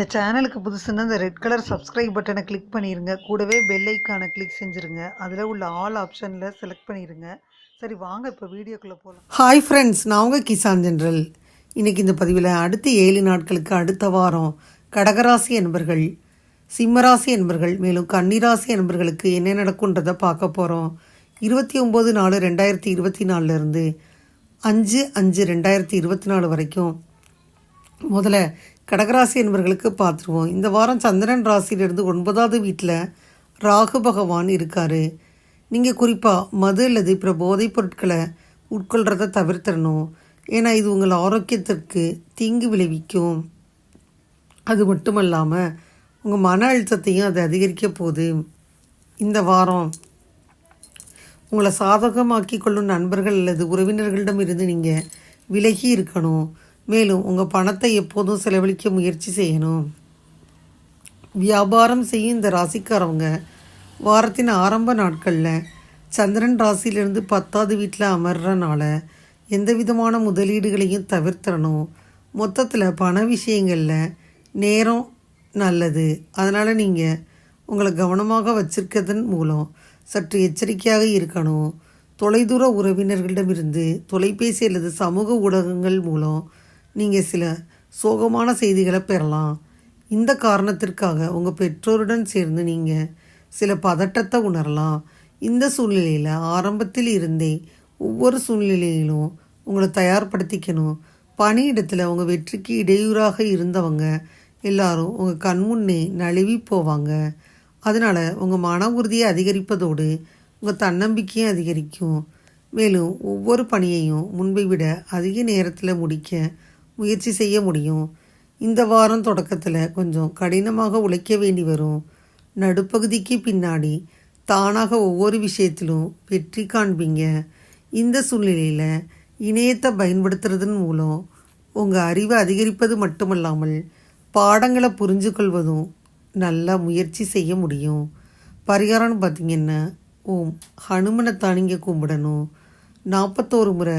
இந்த சேனலுக்கு புதுசுன்னா இந்த ரெட் கலர் சப்ஸ்கிரைப் பட்டனை கிளிக் பண்ணிடுங்க கூடவே பெல் ஐக்கானை கிளிக் செஞ்சுருங்க. அதில் உள்ள ஆல் ஆப்ஷனில் செலக்ட் பண்ணிடுங்க சரி வாங்க இப்போ வீடியோக்குள்ளே போகலாம் ஹாய் ஃப்ரெண்ட்ஸ் நான் உங்கள் கிசான் ஜென்ரல். இன்றைக்கி இந்த பதிவில் அடுத்த ஏழு நாட்களுக்கு அடுத்த வாரம் கடகராசி என்பர்கள் சிம்மராசி என்பர்கள் மேலும் கன்னிராசி என்பர்களுக்கு என்ன நடக்கும்ன்றதை பார்க்க போகிறோம் இருபத்தி ஒம்பது நாலு ரெண்டாயிரத்தி இருபத்தி நாலுலேருந்து அஞ்சு அஞ்சு ரெண்டாயிரத்தி இருபத்தி நாலு வரைக்கும். முதல்ல கடகராசி என்பவர்களுக்கு பார்த்துருவோம். இந்த வாரம் சந்திரன் ராசியிலிருந்து ஒன்பதாவது வீட்டில் ராகு பகவான் இருக்கார். நீங்கள் குறிப்பாக மது அல்லது பிற போதைப் பொருட்களை உட்கொள்கிறத தவிர்த்திடணும். ஏன்னா இது உங்கள் ஆரோக்கியத்திற்கு தீங்கு விளைவிக்கும். அது மட்டுமல்லாமல் உங்கள் மன அழுத்தத்தையும் அது அதிகரிக்க போகுது. இந்த வாரம் உங்களை சாதகமாக்கி கொள்ளும் நண்பர்கள் அல்லது உறவினர்களிடம் இருந்து நீங்கள் விலகி இருக்கணும். மேலும் உங்கள் பணத்தை எப்போதும் செலவழிக்க முயற்சி செய்யணும். வியாபாரம் செய்யும் இந்த ராசிக்காரவங்க வாரத்தின் ஆரம்ப நாட்களில் சந்திரன் ராசியிலிருந்து பத்தாவது வீட்டில் அமர்றனால எந்த விதமான முதலீடுகளையும் தவிர்த்தரணும். மொத்தத்தில் பண விஷயங்களில் நேரம் நல்லது. அதனால் நீங்கள் உங்களை கவனமாக வச்சிருக்கிறதன் மூலம் சற்று எச்சரிக்கையாக இருக்கணும். தொலைதூர உறவினர்களிடமிருந்து தொலைபேசி அல்லது சமூக ஊடகங்கள் மூலம் நீங்கள் சில சோகமான செய்திகளை பெறலாம். இந்த காரணத்திற்காக உங்கள் பெற்றோருடன் சேர்ந்து நீங்கள் சில பதட்டத்தை உணரலாம். இந்த சூழ்நிலையில் ஆரம்பத்தில் இருந்தே ஒவ்வொரு சூழ்நிலையிலும் உங்களை தயார்படுத்திக்கணும். பணியிடத்தில் உங்கள் வெற்றிக்கு இடையூறாக இருந்தவங்க எல்லாரும் உங்கள் கண்முன்னே நழுவி போவாங்க. அதனால் உங்கள் மன உறுதியை அதிகரிப்பதோடு உங்கள் தன்னம்பிக்கையும் அதிகரிக்கும். மேலும் ஒவ்வொரு பணியையும் முன்பை விட அதிக நேரத்தில் முடிக்க முயற்சி செய்ய முடியும். இந்த வாரம் தொடக்கத்தில் கொஞ்சம் கடினமாக உழைக்க வேண்டி வரும். நடுப்பகுதிக்கு பின்னாடி தானாக ஒவ்வொரு விஷயத்திலும் வெற்றி காண்பீங்க. இந்த சூழ்நிலையில் இணையத்தை பயன்படுத்துறதன் மூலம் உங்கள் அறிவை அதிகரிப்பது மட்டுமல்லாமல் பாடங்களை புரிஞ்சு கொள்வதும் நல்லா முயற்சி செய்ய முடியும். பரிகாரம்னு பார்த்தீங்கன்னா ஓம் ஹனுமனை தானிங்க கும்பிடணும். நாற்பத்தோரு முறை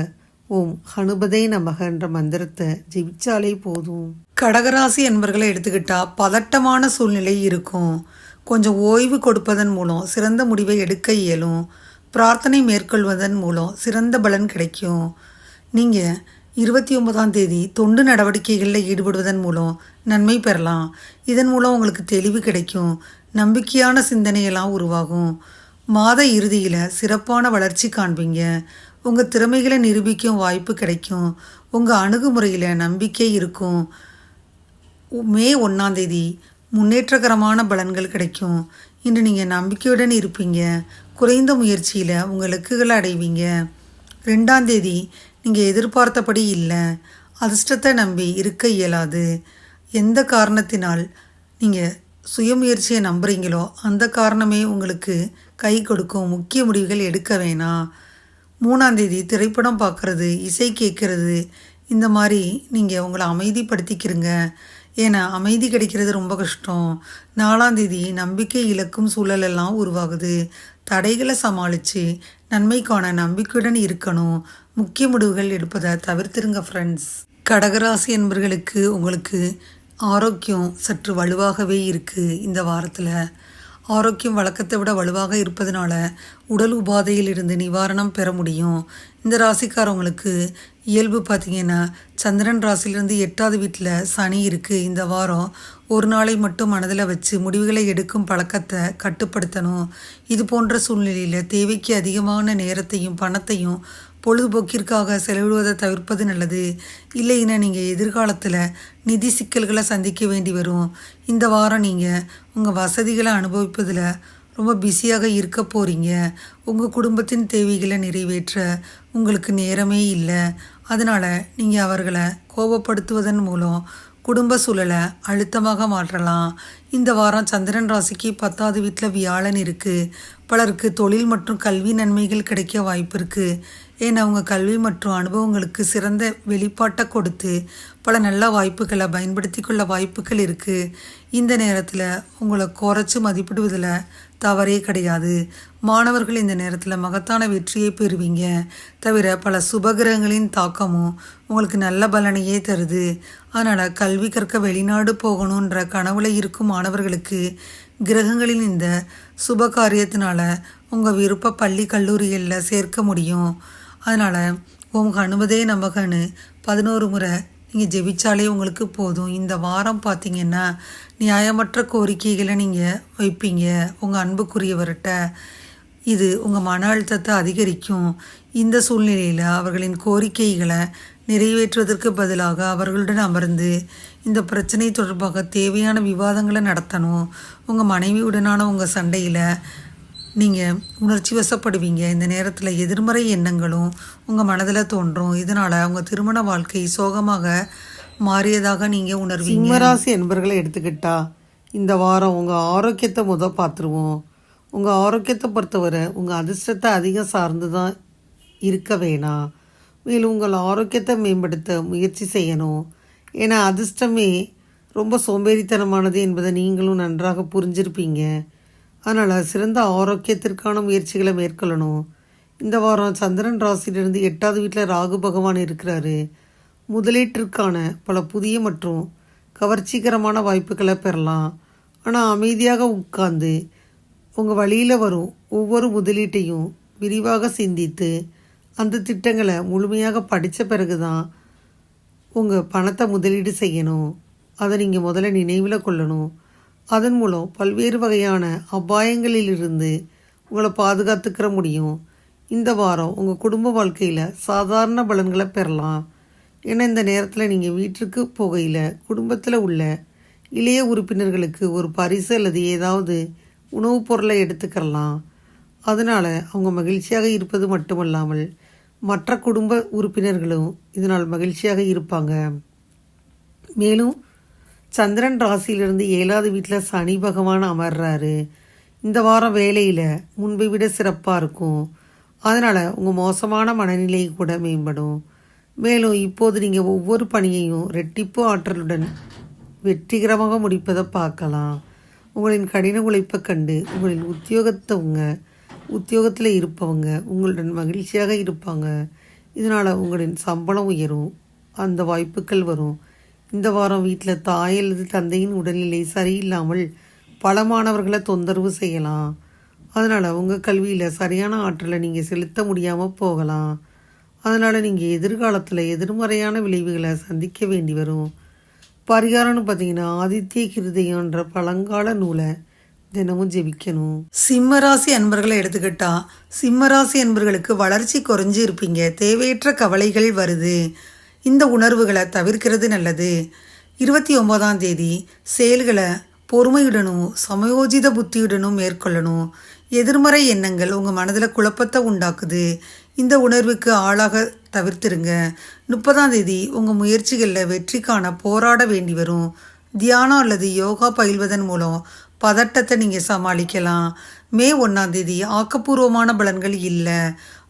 ஓம். ஹனுபதே நமகன்ற மந்திரத்தை ஜெபிச்சாலே போதும். கடகராசி என்பர்களை எடுத்துக்கிட்டா பதட்டமான சூழ்நிலை இருக்கும். கொஞ்சம் ஓய்வு கொடுப்பதன் மூலம் சிறந்த முடிவை எடுக்க இயலும். பிரார்த்தனை மேற்கொள்வதன் மூலம் சிறந்த பலன் கிடைக்கும். நீங்கள் இருபத்தி ஒன்பதாம் தேதி தொண்டு நடவடிக்கைகளில் ஈடுபடுவதன் மூலம் நன்மை பெறலாம். இதன் மூலம் உங்களுக்கு தெளிவு கிடைக்கும். நம்பிக்கையான சிந்தனையெல்லாம் உருவாகும். மாத இறுதியில் சிறப்பான வளர்ச்சி காண்பீங்க. உங்கள் திறமைகளை நிரூபிக்கும் வாய்ப்பு கிடைக்கும். உங்கள் அணுகுமுறையில் நம்பிக்கை இருக்கும். மே ஒன்றாந்தேதி முன்னேற்றகரமான பலன்கள் கிடைக்கும். இன்று நீங்கள் நம்பிக்கையுடன் இருப்பீங்க. குறைந்த முயற்சியில் உங்கள் இலக்குகளை அடைவீங்க. ரெண்டாம் தேதி நீங்கள் எதிர்பார்த்தபடி இல்லை. அதிர்ஷ்டத்தை நம்பி இருக்க இயலாது. எந்த காரணத்தினால் நீங்கள் சுயமுயற்சியை நம்புறீங்களோ அந்த காரணமே உங்களுக்கு கை கொடுக்கும் முக்கிய முடிவுகள் எடுக்க வேணாம். மூணாந்தேதி திரைப்படம் பார்க்குறது இசை கேட்குறது இந்த மாதிரி நீங்கள் உங்களை அமைதிப்படுத்திக்கிறங்க. ஏன்னா அமைதி கிடைக்கிறது ரொம்ப கஷ்டம். நாலாந்தேதி நம்பிக்கை இழக்கும் சூழலெல்லாம் உருவாகுது. தடைகளை சமாளித்து நன்மைக்கான நம்பிக்கையுடன் இருக்கணும். முக்கிய முடிவுகள் எடுப்பதை தவிர்த்துருங்க ஃப்ரெண்ட்ஸ் கடகராசி என்பர்களுக்கு உங்களுக்கு ஆரோக்கியம் சற்று வலுவாகவே இருக்குது இந்த வாரத்தில். ஆரோக்கியம் வழக்கத்தை விட வலுவாக இருப்பதனால உடல் உபாதையில் இருந்து நிவாரணம் பெற முடியும். இந்த ராசிக்காரவங்களுக்கு இயல்பு பார்த்திங்கன்னா சந்திரன் ராசியிலிருந்து எட்டாவது வீட்டில் சனி இருக்குது இந்த வாரம் ஒரு நாளை மட்டும் மனதில் வச்சு முடிவுகளை எடுக்கும் பழக்கத்தை கட்டுப்படுத்தணும். இது போன்ற சூழ்நிலையில் தேவைக்கு அதிகமான நேரத்தையும் பணத்தையும் பொழுதுபோக்கிற்காக செலவிடுவதை தவிர்ப்பது நல்லது. இல்லைன்னா நீங்கள் எதிர்காலத்தில் நிதி சிக்கல்களை சந்திக்க வேண்டி வரும். இந்த வாரம் நீங்கள் உங்கள் வசதிகளை அனுபவிப்பதில் ரொம்ப பிஸியாக இருக்க போகிறீங்க உங்கள் குடும்பத்தின் தேவைகளை நிறைவேற்ற உங்களுக்கு நேரமே இல்லை. அதனால் நீங்கள் அவர்களை கோபப்படுத்துவதன் மூலம் குடும்ப சூழலை அழுத்தமாக மாற்றலாம். இந்த வாரம் சந்திரன் ராசிக்கு பத்தாவது வீட்டில் வியாழன் இருக்குது பலருக்கு தொழில் மற்றும் கல்வி நன்மைகள் கிடைக்க வாய்ப்பு இருக்குது ஏன் உங்கள் கல்வி மற்றும் அனுபவங்களுக்கு சிறந்த வெளிப்பாட்டை கொடுத்து பல நல்ல வாய்ப்புகளை பயன்படுத்தி கொள்ள வாய்ப்புகள் இருக்குது இந்த நேரத்தில் உங்களை குறைச்சி மதிப்பிடுவதில் தவறே கிடையாது. மாணவர்கள் இந்த நேரத்தில் மகத்தான வெற்றியை பெறுவீங்க. தவிர பல சுபகிரகங்களின் தாக்கமும் உங்களுக்கு நல்ல பலனையே தருது. அதனால் கல்வி கற்க வெளிநாடு போகணுன்ற கனவுல இருக்கும் மாணவர்களுக்கு கிரகங்களின் இந்த சுப காரியத்தினால உங்கள் விருப்ப பள்ளி கல்லூரிகளில் சேர்க்க முடியும். அதனால் ஓம் அனுமதே நமகன்னு பதினோரு முறை நீங்கள் ஜெபிச்சாலே உங்களுக்கு போதும். இந்த வாரம் பார்த்தீங்கன்னா நியாயமற்ற கோரிக்கைகளை நீங்கள் வைப்பீங்க. உங்கள் அன்புக்குரியவர்கிட்ட இது உங்கள் மன அழுத்தத்தை அதிகரிக்கும். இந்த சூழ்நிலையில் அவர்களின் கோரிக்கைகளை நிறைவேற்றுவதற்கு பதிலாக அவர்களுடன் அமர்ந்து இந்த பிரச்சனை தொடர்பாக தேவையான விவாதங்களை நடத்தணும். உங்கள் மனைவியுடனான உங்கள் சண்டையில் நீங்கள் உணர்ச்சி வசப்படுவீங்க. இந்த நேரத்தில் எதிர்மறை எண்ணங்களும் உங்கள் மனதில் தோன்றும். இதனால் உங்கள் திருமண வாழ்க்கை சோகமாக மாறியதாக நீங்கள் உணர்வீங்க. சிம்மராசி என்பர்களை எடுத்துக்கிட்டா இந்த வாரம் உங்கள் ஆரோக்கியத்தை முத பார்த்துருவோம். உங்கள் ஆரோக்கியத்தை பொறுத்தவரை உங்கள் அதிர்ஷ்டத்தை அதிகம் சார்ந்து தான் இருக்க வேணாம் மேலும் உங்கள் ஆரோக்கியத்தை மேம்படுத்த முயற்சி செய்யணும். ஏன்னா அதிர்ஷ்டமே ரொம்ப சோம்பேறித்தனமானது என்பதை நீங்களும் நன்றாக புரிஞ்சிருப்பீங்க. அதனால் சிறந்த ஆரோக்கியத்திற்கான முயற்சிகளை மேற்கொள்ளணும். இந்த வாரம் சந்திரன் ராசியிலிருந்து எட்டாவது வீட்டில் ராகு பகவான் இருக்கிறாரு. முதலீட்டிற்கான பல புதிய மற்றும் கவர்ச்சிகரமான வாய்ப்புகளை பெறலாம். ஆனால் அமைதியாக உட்கார்ந்து உங்கள் வழியில் வரும் ஒவ்வொரு முதலீட்டையும் விரிவாக சிந்தித்து அந்த திட்டங்களை முழுமையாக படித்த பிறகு தான் உங்கள் பணத்தை முதலீடு செய்யணும். அதை நீங்கள் முதல்ல நினைவில் கொள்ளணும். அதன் மூலம் பல்வேறு வகையான அபாயங்களிலிருந்து உங்களை பாதுகாத்துக்கிற முடியும். இந்த வாரம் உங்கள் குடும்ப வாழ்க்கையில் சாதாரண பலன்களை பெறலாம். ஏன்னா இந்த நேரத்தில் நீங்கள் வீட்டிற்கு போகையில் குடும்பத்தில் உள்ள இளைய உறுப்பினர்களுக்கு ஒரு பரிசு அல்லது ஏதாவது உணவுப் பொருளை எடுத்துக்கலாம் அதனால் அவங்க மகிழ்ச்சியாக இருப்பது மட்டுமல்லாமல் மற்ற குடும்ப உறுப்பினர்களும் இதனால் மகிழ்ச்சியாக இருப்பாங்க. மேலும் சந்திரன் ராசியிலிருந்து ஏழாவது வீட்டில் சனி பகவான் அமர்றாரு. இந்த வாரம் வேலையில் முன்பை விட சிறப்பாக இருக்கும். அதனால் உங்கள் மோசமான மனநிலை கூட மேம்படும். மேலும் இப்போது நீங்கள் ஒவ்வொரு பணியையும் ரெட்டிப்பு ஆற்றலுடன் வெற்றிகரமாக முடிப்பதை பார்க்கலாம். உங்களின் கடின உழைப்பை கண்டு உங்களின் உத்தியோகத்தவங்க உத்தியோகத்தில் இருப்பவங்க உங்களுடன் மகிழ்ச்சியாக இருப்பாங்க. இதனால் உங்களின் சம்பளம் உயரும் அந்த வாய்ப்புகள் வரும். இந்த வாரம் வீட்டில் தாய் அல்லது தந்தையின் உடல்நிலை சரியில்லாமல் பல மாணவர்களை தொந்தரவு செய்யலாம். அதனால் உங்கள் கல்வியில் சரியான ஆற்றலை நீங்கள் செலுத்த முடியாமல் போகலாம். அதனால் நீங்கள் எதிர்காலத்தில் எதிர்மறையான விளைவுகளை சந்திக்க வேண்டி வரும். பரிகாரம்னு பார்த்தீங்கன்னா ஆதித்ய கிருதயன்ற பழங்கால நூலை தினமும் ஜெபிக்கணும். சிம்மராசி அன்பர்களை எடுத்துக்கிட்டா சிம்மராசி அன்பர்களுக்கு வளர்ச்சி குறைஞ்சு இருப்பீங்க தேவையற்ற கவலைகள் வருது. இந்த உணர்வுகளை தவிர்க்கிறது நல்லது. இருபத்தி ஒம்போதாம் தேதி செயல்களை பொறுமையுடனும் சமயோஜித புத்தியுடனும் மேற்கொள்ளணும். எதிர்மறை எண்ணங்கள் உங்கள் மனதில் குழப்பத்தை உண்டாக்குது. இந்த உணர்வுக்கு ஆளாக தவிர்த்துருங்க. முப்பதாம் தேதி உங்கள் முயற்சிகளில் வெற்றிக்கான போராட வேண்டி வரும். தியானம் அல்லது யோகா பயில்வதன் மூலம் பதட்டத்தை நீங்கள் சமாளிக்கலாம். மே ஒன்றாம் தேதி ஆக்கப்பூர்வமான பலன்கள் இல்லை.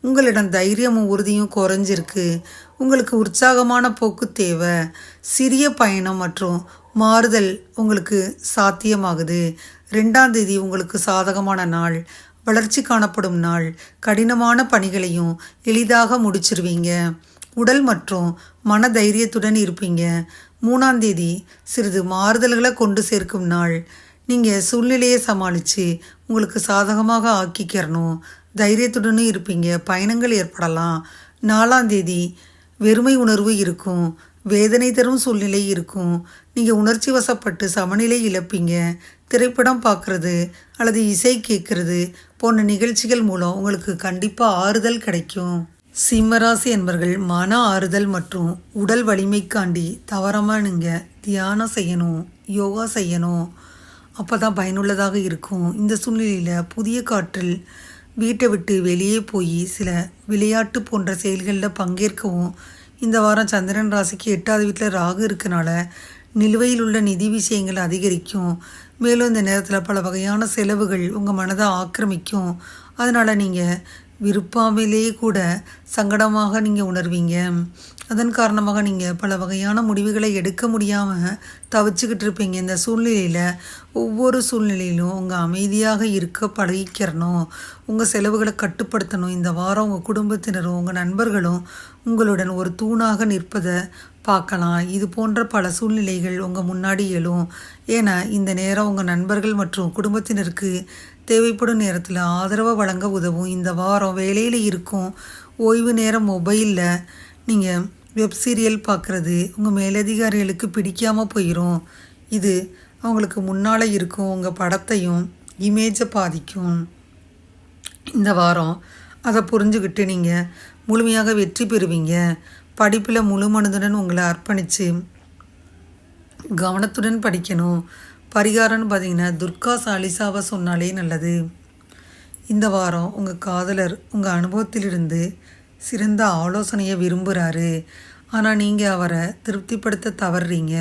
உங்களிடம் தைரியமும் உறுதியும் குறைஞ்சிருக்கு. உங்களுக்கு உற்சாகமான போக்கு தேவை. சிறிய பயணம் மற்றும் மாறுதல் உங்களுக்கு சாத்தியமாகுது. ரெண்டாம் தேதி உங்களுக்கு சாதகமான நாள். வளர்ச்சி காணப்படும் நாள். கடினமான பணிகளையும் எளிதாக முடிச்சிருவீங்க. உடல் மற்றும் மன தைரியத்துடன் இருப்பீங்க. மூணாம் தேதி சிறிது மாறுதல்களை கொண்டு சேர்க்கும் நாள். நீங்கள் சூழ்நிலையை சமாளித்து உங்களுக்கு சாதகமாக ஆக்கிக்கிறணும் தைரியத்துடனும் இருப்பீங்க. பயணங்கள் ஏற்படலாம். நாலாம் தேதி வெறுமை உணர்வு இருக்கும். வேதனை தரும் சூழ்நிலை இருக்கும். நீங்கள் உணர்ச்சி வசப்பட்டு சமநிலை இழப்பீங்க. திரைப்படம் பார்க்குறது அல்லது இசை கேட்குறது போன்ற நிகழ்ச்சிகள் மூலம் உங்களுக்கு கண்டிப்பாக ஆறுதல் கிடைக்கும். சிம்மராசி என்பர்கள் மன ஆறுதல் மற்றும் உடல் வலிமைக்காண்டி தவறாமல் நீங்கள் தியானம் செய்யணும் யோகா செய்யணும். அப்போ தான் பயனுள்ளதாக இருக்கும். இந்த சூழ்நிலையில் புதிய காற்றில் வீட்டை விட்டு வெளியே போய் சில விளையாட்டு போன்ற செயல்களில் பங்கேற்கவும் இந்த வாரம் சந்திரன் ராசிக்கு எட்டாவது வீட்டில் ராகு இருக்கனால நிலுவையில் உள்ள நிதி விஷயங்கள் அதிகரிக்கும். மேலும் இந்த நேரத்தில் பல வகையான செலவுகள் உங்கள் மனதை ஆக்கிரமிக்கும். அதனால் நீங்கள் விருப்பாமையிலேயே கூட சங்கடமாக நீங்கள் உணர்வீங்க. அதன் காரணமாக நீங்கள் பல வகையான முடிவுகளை எடுக்க முடியாமல் தவிச்சுக்கிட்டு இருப்பீங்க. இந்த சூழ்நிலையில் ஒவ்வொரு சூழ்நிலையிலும் உங்கள் அமைதியாக இருக்க பழகிக்கிறணும். உங்கள் செலவுகளை கட்டுப்படுத்தணும். இந்த வாரம் உங்கள் குடும்பத்தினரும் உங்கள் நண்பர்களும் உங்களுடன் ஒரு தூணாக நிற்பதை பார்க்கலாம். இது போன்ற பல சூழ்நிலைகள் உங்கள் முன்னாடி எழும். ஏன்னா இந்த நேரம் உங்கள் நண்பர்கள் மற்றும் குடும்பத்தினருக்கு தேவைப்படும் நேரத்தில் ஆதரவை வழங்க உதவும். இந்த வாரம் வேலையில் இருக்கும் ஓய்வு நேரம் மொபைலில் நீங்கள் வெப் சீரியல் பார்க்குறது உங்கள் மேலதிகாரிகளுக்கு பிடிக்காமல் போயிடும் இது அவங்களுக்கு முன்னால் இருக்கும் உங்கள் படத்தையும் இமேஜை பாதிக்கும். இந்த வாரம் அதை புரிஞ்சுக்கிட்டு நீங்கள் முழுமையாக வெற்றி பெறுவீங்க. படிப்பில் முழு மனதுடன் உங்களை அர்ப்பணித்து கவனத்துடன் படிக்கணும். பரிகாரம்னு பார்த்தீங்கன்னா துர்கா சாலிசாவை சொன்னாலே நல்லது. இந்த வாரம் உங்கள் காதலர் உங்கள் அனுபவத்திலிருந்து சிறந்த ஆலோசனையை விரும்புகிறாரு ஆனால் நீங்கள் அவரை திருப்திப்படுத்த தவறுறீங்க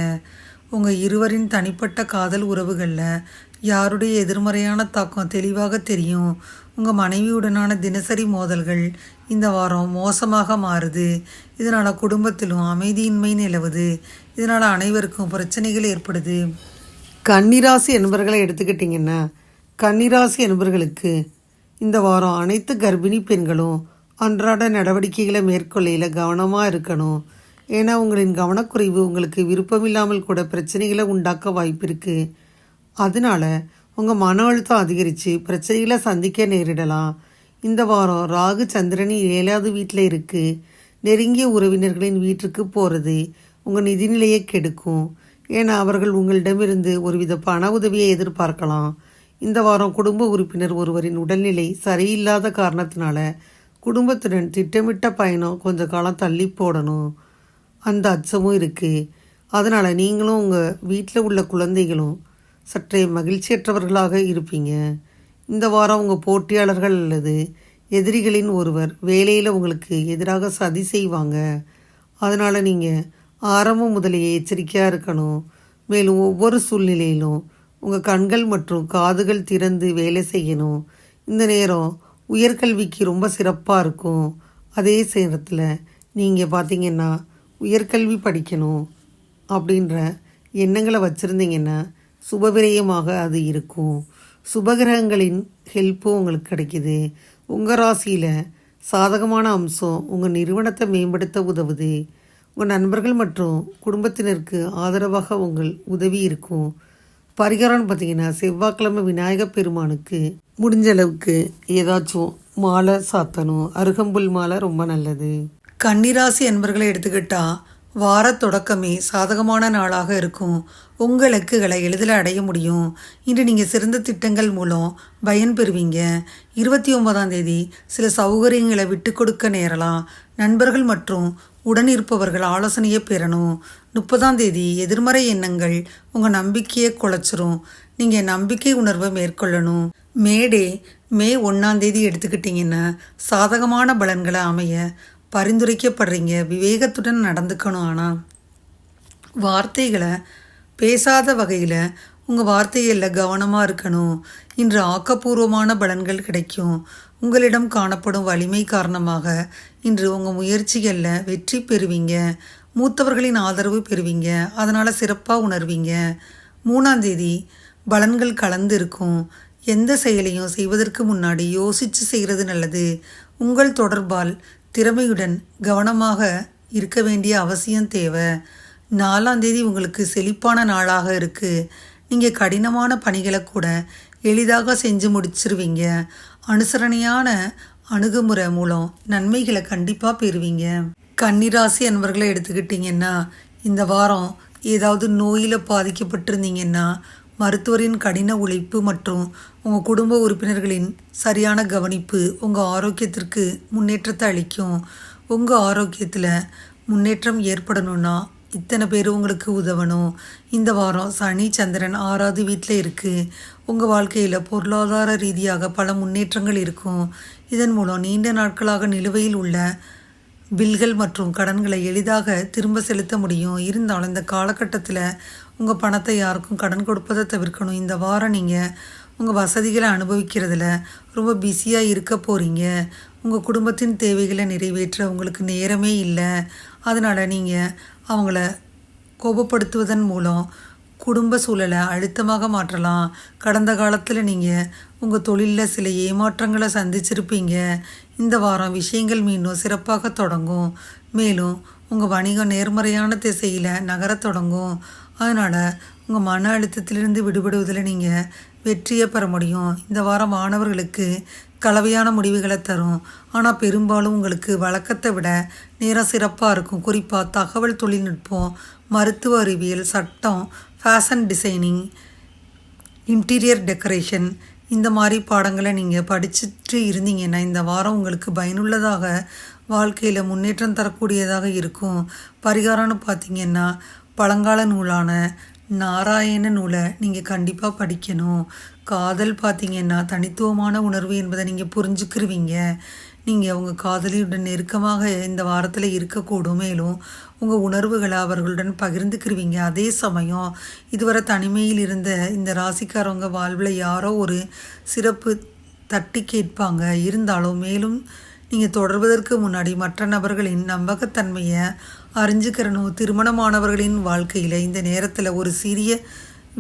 உங்கள் இருவரின் தனிப்பட்ட காதல் உறவுகளில் யாருடைய எதிர்மறையான தாக்கம் தெளிவாக தெரியும். உங்கள் மனைவியுடனான தினசரி மோதல்கள் இந்த வாரம் மோசமாக மாறுது. இதனால் குடும்பத்திலும் அமைதியின்மை நிலவுது. இதனால் அனைவருக்கும் பிரச்சனைகள் ஏற்படுது. கன்னிராசி என்பர்களை எடுத்துக்கிட்டிங்கன்னா கன்னிராசி என்பர்களுக்கு இந்த வாரம் அனைத்து கர்ப்பிணி பெண்களும் அன்றாட நடவடிக்கைகளை மேற்கொள்ளையில் கவனமாக இருக்கணும். ஏன்னா உங்களின் கவனக்குறைவு உங்களுக்கு விருப்பமில்லாமல் கூட பிரச்சனைகளை உண்டாக்க வாய்ப்பு இருக்குது அதனால உங்கள் மன அழுத்தம் அதிகரித்து பிரச்சனைகளை சந்திக்க நேரிடலாம். இந்த வாரம் ராகு சந்திரனி ஏழாவது வீட்டில் இருக்குது நெருங்கிய உறவினர்களின் வீட்டுக்கு போகிறது உங்கள் நிதிநிலையை கெடுக்கும். ஏன்னா அவர்கள் உங்களிடமிருந்து ஒருவித பண உதவியை எதிர்பார்க்கலாம். இந்த வாரம் குடும்ப உறுப்பினர் ஒருவரின் உடல்நிலை சரியில்லாத காரணத்தினால குடும்பத்துடன் திட்டமிட்ட பயணம் கொஞ்சம் காலம் தள்ளி போடணும். அந்த அச்சமும் இருக்குது அதனால் நீங்களும் உங்கள் வீட்டில் உள்ள குழந்தைகளும் சற்றே மகிழ்ச்சியற்றவர்களாக இருப்பீங்க. இந்த வாரம் உங்கள் போட்டியாளர்கள் அல்லது எதிரிகளின் ஒருவர் வேலையில் உங்களுக்கு எதிராக சதி செய்வாங்க. அதனால் நீங்கள் ஆரம்பம் முதலேயே எச்சரிக்கையாக இருக்கணும். மேலும் ஒவ்வொரு சூழ்நிலையிலும் உங்கள் கண்கள் மற்றும் காதுகள் திறந்து வேலை செய்யணும். இந்த நேரம் உயர்கல்விக்கு ரொம்ப சிறப்பாக இருக்கும். அதே நேரத்தில் நீங்கள் பார்த்தீங்கன்னா உயர்கல்வி படிக்கணும் அப்படின்ற எண்ணங்களை வச்சுருந்தீங்கன்னா சுபவிரயமாக அது இருக்கும். சுபகிரகங்களின் ஹெல்ப்பும் உங்களுக்கு கிடைக்குது. உங்கள் ராசியில் சாதகமான அம்சம் உங்கள் நிறுவனத்தை மேம்படுத்த உதவுது. உங்கள் நண்பர்கள் மற்றும் குடும்பத்தினருக்கு ஆதரவாக உங்கள் உதவி இருக்கும். பரிகாரம்னு பார்த்தீங்கன்னா செவ்வாய்க்கிழமை விநாயகப் பெருமானுக்கு முடிஞ்ச அளவுக்கு ஏதாச்சும் மாலை சாத்தணும். அருகம்புல் மாலை ரொம்ப நல்லது. கன்னிராசி என்பர்களை எடுத்துக்கிட்டால் வார தொடக்கமே சாதகமான நாளாக இருக்கும். உங்கள் இலக்குகளை எளிதில் அடைய முடியும். இன்று நீங்கள் சிறந்த திட்டங்கள் மூலம் பயன் பெறுவீங்க. இருபத்தி ஒன்பதாம் தேதி சில சௌகரியங்களை விட்டு கொடுக்க நேரலாம். நண்பர்கள் மற்றும் உடன் இருப்பவர்கள் ஆலோசனையை பெறணும். முப்பதாம் தேதி எதிர்மறை எண்ணங்கள் உங்கள் நம்பிக்கையை குலைச்சிரும். நீங்கள் நம்பிக்கை உணர்வை மேற்கொள்ளணும். மேடே மே ஒன்றாம் தேதி எடுத்துக்கிட்டிங்கன்னா சாதகமான பலன்களை அமைய பரிந்துரைக்கப்படுறீங்க. விவேகத்துடன் நடந்துக்கணும் ஆனால் வார்த்தைகளை பேசாத வகையில் உங்கள் வார்த்தைகளில் கவனமாக இருக்கணும். இன்று ஆக்கப்பூர்வமான பலன்கள் கிடைக்கும். உங்களிடம் காணப்படும் வலிமை காரணமாக இன்று உங்கள் முயற்சிகளில் வெற்றி பெறுவீங்க. மூத்தவர்களின் ஆதரவு பெறுவீங்க. அதனால் சிறப்பாக உணர்வீங்க. மூணாந்தேதி பலன்கள் கலந்து இருக்கும். எந்த செயலையும் செய்வதற்கு முன்னாடி யோசித்து செய்கிறது நல்லது. உங்கள் தொடர்பால் திறமையுடன் கவனமாக இருக்க வேண்டிய அவசியம் தேவை. நாலாம் தேதி உங்களுக்கு செழிப்பான நாளாக இருக்குது நீங்கள் கடினமான பணிகளை கூட எளிதாக செஞ்சு முடிச்சிருவீங்க. அனுசரணையான அணுகுமுறை மூலம் நன்மைகளை கண்டிப்பாக பெறுவீங்க. கன்னிராசி அன்பர்களை எடுத்துக்கிட்டிங்கன்னா இந்த வாரம் ஏதாவது நோயில் பாதிக்கப்பட்டிருந்தீங்கன்னா மருத்துவரின் கடின உழைப்பு மற்றும் உங்கள் குடும்ப உறுப்பினர்களின் சரியான கவனிப்பு உங்கள் ஆரோக்கியத்திற்கு முன்னேற்றத்தை அளிக்கும். உங்கள் ஆரோக்கியத்தில் முன்னேற்றம் ஏற்படணும்னா இத்தனை பேர் உங்களுக்கு உதவணும். இந்த வாரம் சனி சந்திரன் ஆறாவது வீட்டில் இருக்குது உங்கள் வாழ்க்கையில் பொருளாதார ரீதியாக பல முன்னேற்றங்கள் இருக்கும். இதன் மூலம் நீண்ட நாட்களாக நிலுவையில் உள்ள பில்கள் மற்றும் கடன்களை எளிதாக திரும்ப செலுத்த முடியும். இருந்தாலும் இந்த காலகட்டத்தில் உங்கள் பணத்தை யாருக்கும் கடன் கொடுப்பதை தவிர்க்கணும். இந்த வாரம் நீங்கள் உங்கள் வசதிகளை அனுபவிக்கிறதுல ரொம்ப பிஸியாக இருக்க போகிறீங்க உங்கள் குடும்பத்தின் தேவைகளை நிறைவேற்ற உங்களுக்கு நேரமே இல்லை. அதனால் நீங்கள் அவங்கள கோபப்படுத்துவதன் மூலம் குடும்ப சூழலை அழுத்தமாக மாற்றலாம். கடந்த காலத்தில் நீங்கள் உங்கள் தொழிலில் சில ஏமாற்றங்களை சந்திச்சிருப்பீங்க. இந்த வாரம் விஷயங்கள் மீண்டும் சிறப்பாக தொடங்கும். மேலும் உங்கள் வணிகம் நேர்மறையான திசையில் நகரத் தொடங்கும். அதனால் உங்கள் மன அழுத்தத்திலிருந்து விடுபடுவதில் நீங்கள் வெற்றியை பெற முடியும். இந்த வாரம் மாணவர்களுக்கு கலவையான முடிவுகளை தரும். ஆனால் பெரும்பாலும் உங்களுக்கு வழக்கத்தை விட நேரம் சிறப்பாக இருக்கும். குறிப்பாக தகவல் தொழில்நுட்பம் மருத்துவ அறிவியல் சட்டம் ஃபேஷன் டிசைனிங் இன்டீரியர் டெக்கரேஷன் இந்த மாதிரி பாடங்களை நீங்கள் படிச்சுட்டு இருந்தீங்கன்னா இந்த வாரம் உங்களுக்கு பயனுள்ளதாக வாழ்க்கையில் முன்னேற்றம் தரக்கூடியதாக இருக்கும். பரிகாரம்னு பார்த்தீங்கன்னா பழங்கால நூலான நாராயண நூலை நீங்கள் கண்டிப்பாக படிக்கணும். காதல் பார்த்தீங்கன்னா தனித்துவமான உணர்வு என்பதை நீங்கள் புரிஞ்சுக்கிருவீங்க. நீங்கள் உங்கள் காதலியுடன் நெருக்கமாக இந்த வாரத்தில் இருக்கக்கூடும். மேலும் உங்கள் உணர்வுகளை அவர்களுடன் பகிர்ந்துக்கிருவீங்க. அதே சமயம் இதுவரை தனிமையில் இருந்த இந்த ராசிக்காரவங்க வாழ்வில் யாரோ ஒரு சிறப்பு தட்டி கேட்பாங்க. இருந்தாலும் மேலும் நீங்கள் தொடர்வதற்கு முன்னாடி மற்ற நபர்களின் நம்பகத்தன்மையை அறிஞ்சுக்கிறனோ? திருமணமானவர்களின் வாழ்க்கையில் இந்த நேரத்தில் ஒரு சிறிய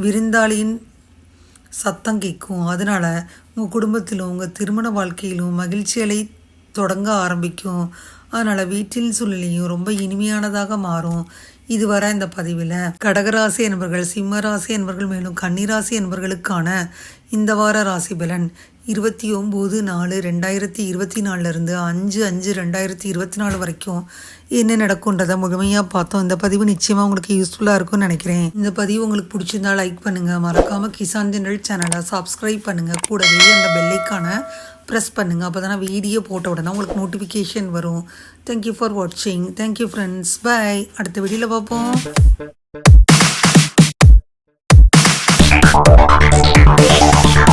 விருந்தாளியின் சத்தம் கேட்கும். அதனால் உங்கள் குடும்பத்திலும் உங்கள் திருமண வாழ்க்கையிலும் மகிழ்ச்சிகளை தொடங்க ஆரம்பிக்கும். அதனால் வீட்டில் சூழ்நிலையும் ரொம்ப இனிமையானதாக மாறும். இதுவரை இந்த பதிவில் கடகராசி என்பவர்கள் சிம்மராசி என்பவர்கள் மேலும் கன்னிராசி என்பவர்களுக்கான இந்த வார ராசி பலன். இருபத்தி ஒம்பது நாலு ரெண்டாயிரத்தி இருபத்தி நாலுலேருந்து அஞ்சு அஞ்சு ரெண்டாயிரத்தி இருபத்தி நாலு வரைக்கும் என்ன நடக்கும்ன்றதை முழுமையாக பார்த்தோம். இந்த பதிவு நிச்சயமாக உங்களுக்கு யூஸ்ஃபுல்லாக இருக்கும்னு நினைக்கிறேன். இந்த பதிவு உங்களுக்கு பிடிச்சிருந்தா லைக் பண்ணுங்கள் மறக்காமல் கிசான் ஜெனரல் சேனலை சப்ஸ்கிரைப் பண்ணுங்கள் கூடவே அந்த பெல்லைக்கான ப்ரெஸ் பண்ணுங்கள் அப்போ தான் வீடியோ போட்ட உடனே உங்களுக்கு நோட்டிஃபிகேஷன் வரும். தேங்க்யூ ஃபார் வாட்சிங் தேங்க்யூ ஃப்ரெண்ட்ஸ் பாய் அடுத்த வீடியோவில் பார்ப்போம்.